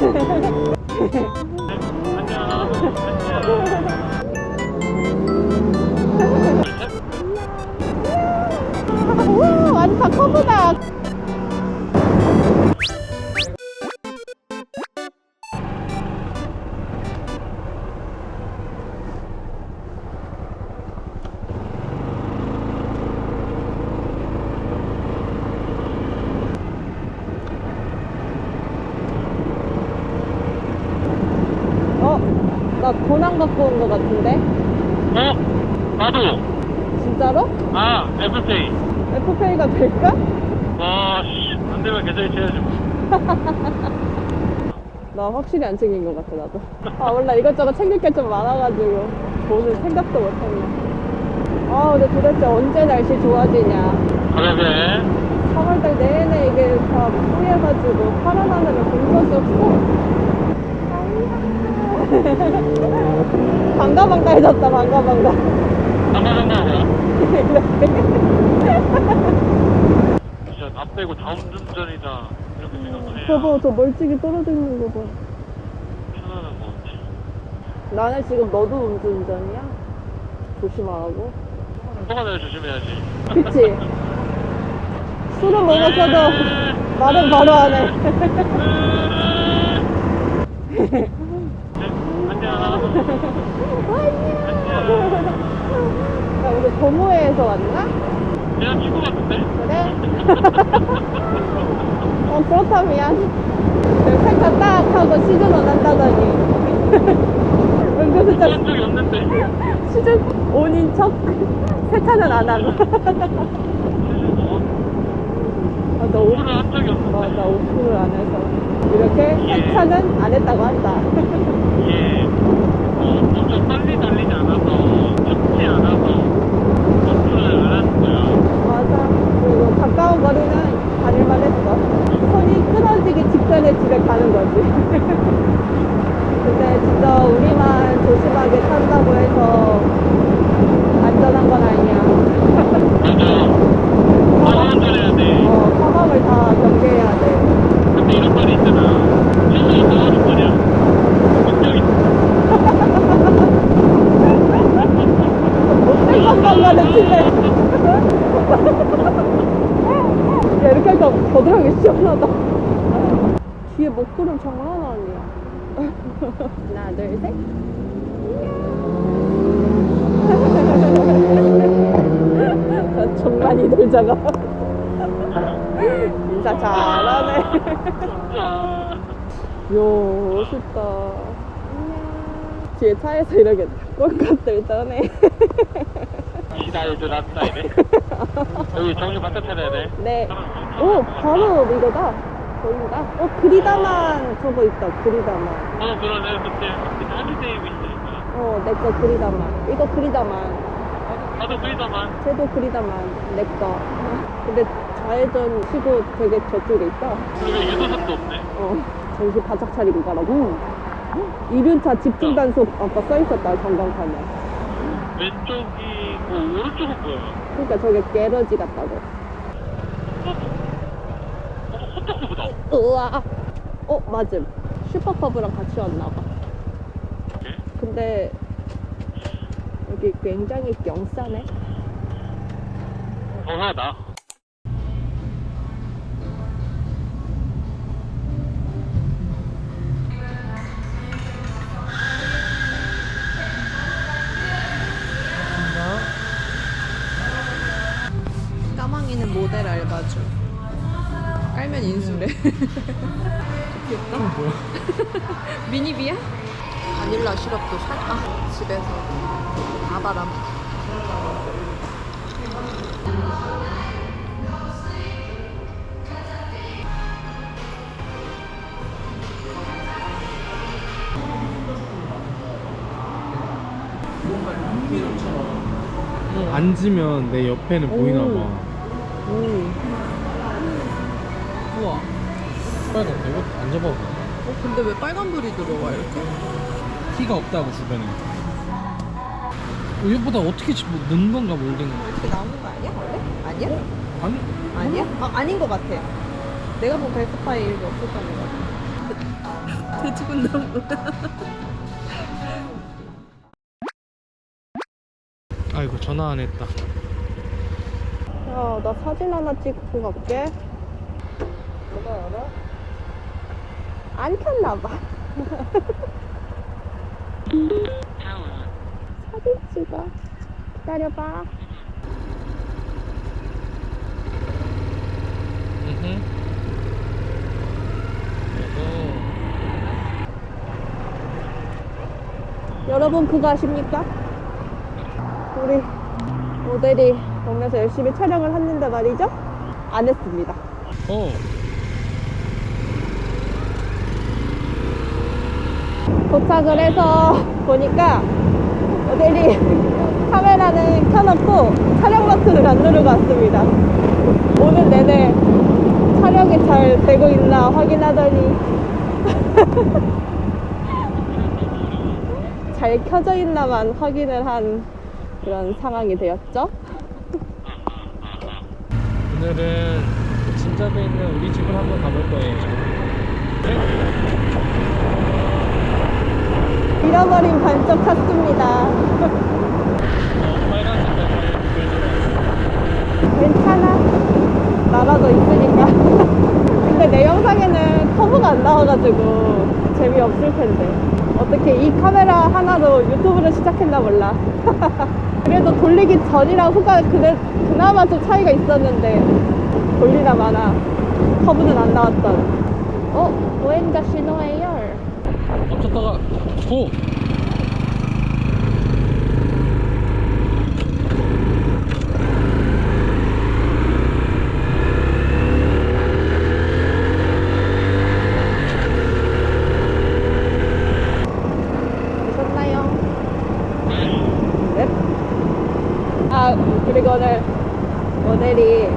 우 완전 커브다. 나 돈 안 갖고 온 거 같은데? 어? 나도. 진짜로? 아, 애플페이. 애플페이가 될까? 와, 씨. 안 되면 계좌이체 해야지. 뭐. 나 확실히 안 챙긴 것 같아 나도 아 몰라 이것저것 챙길 게 좀 많아가지고 돈을 생각도 못했네 아 근데 도대체 언제 날씨 좋아지냐 그러게. 3월달 내내 이게 다 뿌여가지고 파란 하늘을 본 적이 없어 반가 반가 해졌다 반가 반가 잠깐, 잠깐, 뭐야? 이렇게 진짜 나 빼고 다음 운전이다. 이렇게 생각을 해야 저거 저 멀찍이 떨어지는 거봐 편안한 것 같아. 나는 지금 너도 음주운전이야? 조심하라고 너가 내가 조심해야지. 그치? 술은 먹었어도 말은 바로 안 해. 네, 안녕. 야, 우리 도모에서 왔나? 그냥 친구 같은데? 그래? 어, 그렇다면. 세차 딱 하고 시즌 원 한다더니. 은근슬쩍 한 적이 없는데. 시즌 온인 척? 세차는 안 하고. 아, 나 옷, 오늘은 한 적이 없는데. 맞아, 오프를 안 해서. 이렇게 세차는 안 했다고 한다. 어, 빨리 달리지 않아서 좁지 않아서 점프를 안 거야. 맞아. 가까운 거리는 다닐만 했어. 손이 끊어지기 직전에 집에 가는 거지. 근데 진짜 우리만 조심하게 탄다고 해서 안전한 건 아니야. 맞아. 사람 운전해야 돼. 어, 사망을 다 경계해야 돼. 근데 이런 말이 있잖아. 실수 당하는 거냐? 굉장히 못된 것만 가르치네. 야, 이렇게 하니까 겨드랑이 시원하다. 뒤에 먹구름 장난 아니야. 하나, 둘, 셋. 나 정말 이들 작아. 인사 잘하네. 요, 멋있다. 뒤에 차에서 이렇게 꼴값들 떠네. 기다려줘 놨다 이래. 여기 정신 바짝 차려야 돼. 네. 오, 바로 이거다. 보인다. 어, 그리다만 저거 있다. 그리다만. 어 그러네 그때 할리데이 윈이니까. 어, 내 거 그리다만. 이거 그리다만. 나도 그리다만. 쟤도 그리다만. 내 거. 근데 좌회전 치고 되게 저쪽에 있다. 그리고 유도선도 없네. 어, 정신 바짝 차리고 가라고. 이륜차 집중 단속 아까 써있었다, 전광판에. 왼쪽이 고 오른쪽은 뭐야? 그러니까 저게 게러지 같다고. 어 헛떡보다. 우와. 어, 맞음. 슈퍼커브랑 같이 왔나봐. 오케이. 근데 여기 굉장히 경싸네. 더하다. 까망이는 모델 알바주. 깔면 인수래. 귀엽다. 뭐야? 미니비야? 바닐라 시럽도 살까? 집에서 아바람. 앉으면 내 옆에는 보이나 봐. 오. 우와. 빨간 이거 앉아봐. 어, 근데 왜 빨간불이 들어와 이렇게? 키가 없다고 주변에. 어, 얘보다 어떻게 집 넣는 건가 몰딩. 이렇게 나오는 거 아니야 원래? 아니야? 아니 아니야? 아, 아닌 것 같아. 내가 본 베스파에 이렇게 없었던 것 같아. 왜 죽은다고? 아이고 전화 안 했다. 야, 나 사진 하나 찍고 갈게. 전화 알아? 안 켰나봐. 사진 찍어. 기다려봐. 응. 여러분 그거 아십니까? 우리 모델이 오면서 열심히 촬영을 했는데 말이죠? 안 했습니다. 어. 도착을 해서 보니까 모델이 카메라는 켜놓고 촬영 버튼을 안 누르고 왔습니다. 오늘 내내 촬영이 잘 되고 있나 확인하더니 잘 켜져 있나만 확인을 한 그런 상황이 되었죠. 오늘은 진접에 있는 우리 집을 한번 가볼 거예요. 잃어버린 반쪽 찾습니다. 괜찮아. 나라도 있으니까. 근데 내 영상에는 커브가 안 나와가지고 재미없을 텐데. 어떻게 이 카메라 하나로 유튜브를 시작했나 몰라. 그래도 돌리기 전이랑 후가 그래, 그나마 좀 차이가 있었는데 돌리나 마나 커브는 안 나왔던. 어? 보행자 신호예요. 멈췄다가 고! 보셨나요? 네? 아, 그리고 오늘 모델이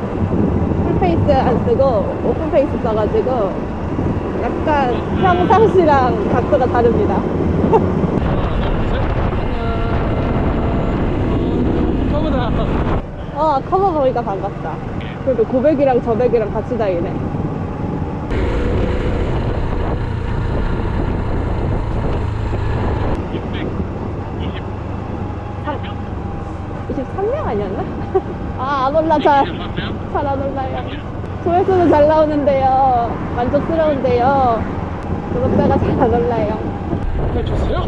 풀페이스 안 쓰고 오픈페이스 써가지고 약간 평상시랑 각도가 다릅니다. 커브다. 어, 커버 보니까 반갑다. 그래도 고백이랑 저백이랑 같이 다니네. 삼- 23명 아니었나? 아, 안 올라, 잘. 잘 안 올라요. 조회수도 잘 나오는데요. 만족스러운데요. 구독자가 잘안 올라요. 해줬어요?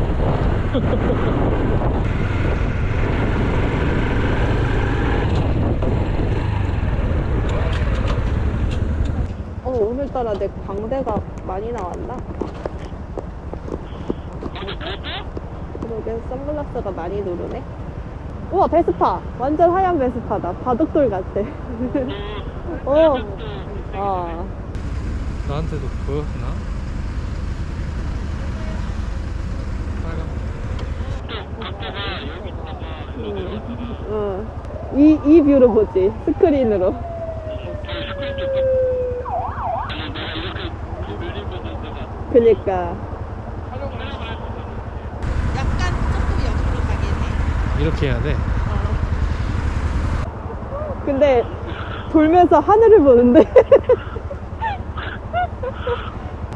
어, 오늘따라 내 광대가 많이 나왔나? 그러게, 선글라스가 많이 누르네. 우와, 베스파! 완전 하얀 베스파다. 바둑돌 같아. 어. 어. 나한테도 보였나? 빨간. 응. 응. 이, 이 뷰로 보지. 스크린으로. 그니까. 약간 조금 옆으로 가긴 해. 이렇게 해야 돼. 근데 돌면서 하늘을 보는데.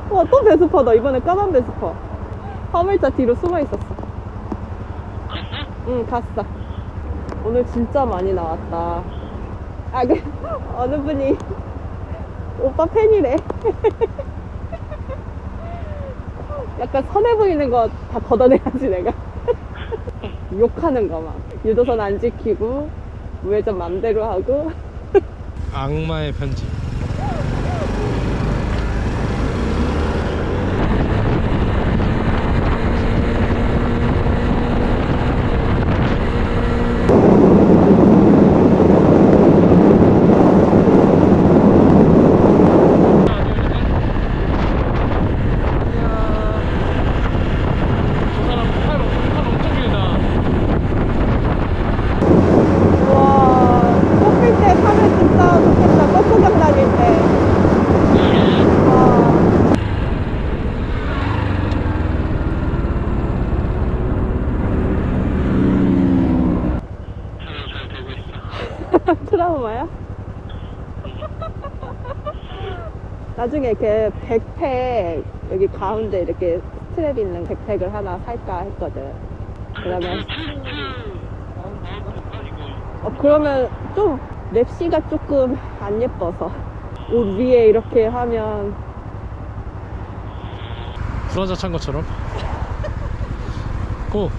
와, 또 베스파다. 이번에 까만 베스파. 화물차 뒤로 숨어 있었어. 응, 갔어. 오늘 진짜 많이 나왔다. 아, 그, 어느 분이 오빠 팬이래. 약간 선해 보이는 거 다 걷어내야지, 내가. 욕하는 거 막. 유도선 안 지키고, 우회전 맘대로 하고. 악마의 편지. 저 사람 팔, 팔 엄청 길다. 와, 꽃필 때 타면 진짜 좋겠다. 꽃구경 다닐 때. 와. 트라우마야? 나중에 이렇게 백팩 여기 가운데 이렇게 스트랩 있는 백팩을 하나 살까 했거든. 그러면 어, 그러면 좀 랩시가 조금 안 예뻐서 옷 위에 이렇게 하면 불화자 찬 것처럼 고!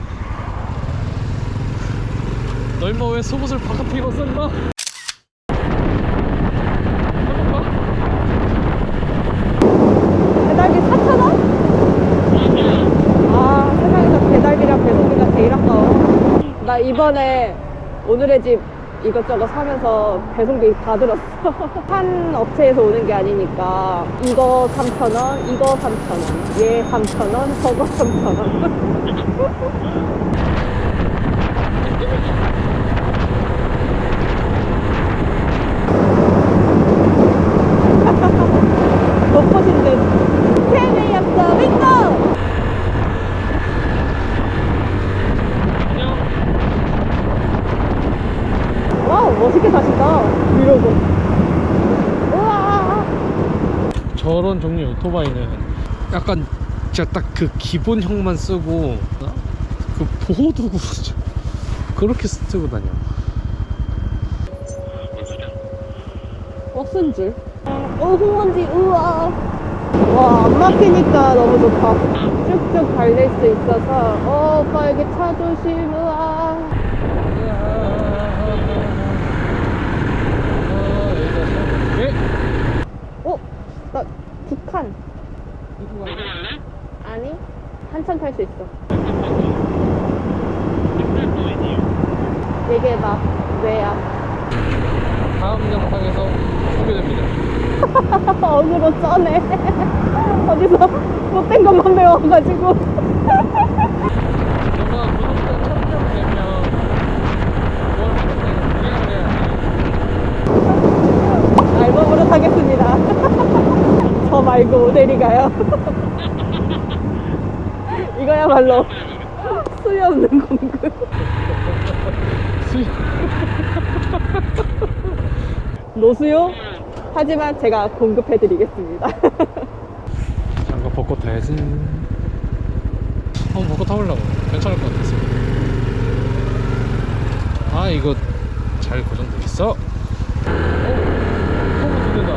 너 임마 왜 속옷을 바깥에 입었어 임마? 해볼까? 배달비 4,000원? 아 세상에서 배달비랑 배송비가 제일 아까워 나 이번에 오늘의 집 이것저것 사면서 배송비 다 들었어. 한 업체에서 오는 게 아니니까 이거 3,000원 이거 3,000원 얘 3,000원 저거 3,000원 덮어진 듯 Can of the window 안녕 와우 멋있게 사신다 이러고 우와 저런 종류 오토바이는 약간 진짜 딱 그 기본형만 쓰고 그 보호도구 그렇게 쓰고 다녀 버스인 줄. 어, 홍원지, 우와. 와, 안 막히니까 너무 좋다. 쭉쭉 달릴 수 있어서, 어, 오빠 여기 차 조심, 우와. 예? 갈래? 아니? 한참 탈 수 있어. 얘기해봐. 왜야? 다음 영상에서 소개됩니다 어그로 쩌네. 어디서 못된 것만 배워가지고. 제가 구독자 1000명 되면 뭘 하겠다는 계획을 해야지 알몸으로 타겠습니다. 저 말고 모델이 가요. 이거야말로 수요 없는 공급. 노수요? 하지만 제가 공급해드리겠습니다. 장갑 벗고 타야지 한번 벗고 타보려고 괜찮을 것 같았어 아 이거 잘 고정돼 있어 어? 컴퓨터 된다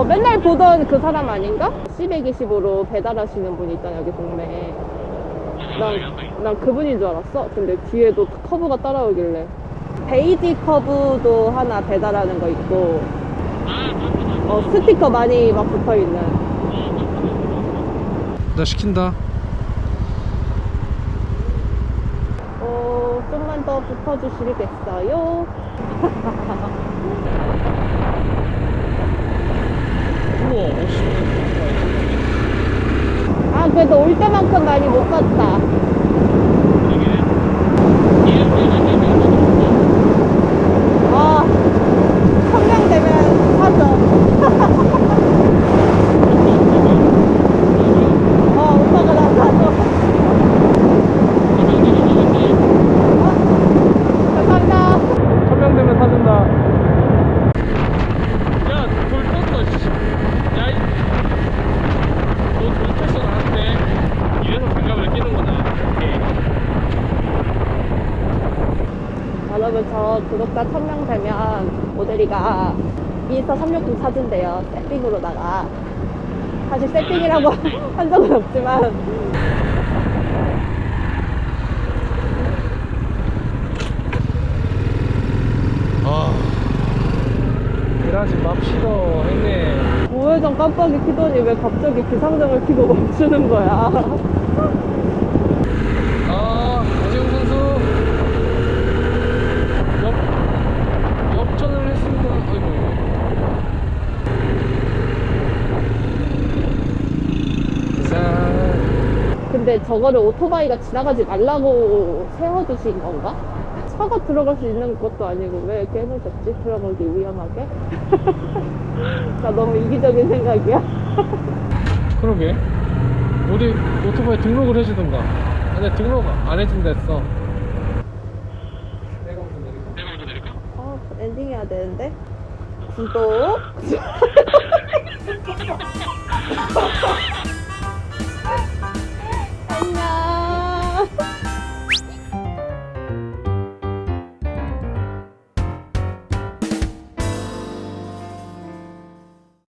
어, 맨날 보던 그 사람 아닌가? C125로 배달하시는 분 있잖아, 여기 동네에. 난, 난 그분인 줄 알았어. 근데 뒤에도 커브가 따라오길래. 베이지 커브도 하나 배달하는 거 있고, 어, 스티커 많이 막 붙어 있는. 나 시킨다 어, 좀만 더 붙어주시겠어요? 우와 멋있네 아, 그래도 올 때만큼 많이 못 갔다. 아, 청량되면 사죠. 어, 오빠가 나 사줘. 어, 감사합니다. 천명 되면 사준다 야돌 떴어 씨. 야이 너돌 떴어 나한테 이래서 장갑을 끼는구나 오케이 구독자 1000명 되면 모델이가 인스타 360 사준대요. 세팅으로다가. 사실 세팅이라고 한 적은 없지만. 아 일하지 맙시다 형님 우회전 깜빡이 켜더니 왜 갑자기 기상등을 켜고 멈추는 거야. 아 오재훈 선수 역 역전을 했습니다 어이구 자 근데 저거를 오토바이가 지나가지 말라고 세워두신 건가? 차가 들어갈 수 있는 것도 아니고 왜 이렇게 해놓으셨지? 들어가기 위험하게? 나 너무 이기적인 생각이야. 그러게 우리 오토바이 등록을 해주던가 근데 등록 안 해준다 했어 내가 먼저 내릴까? 어, 엔딩 해야 되는데. 구독.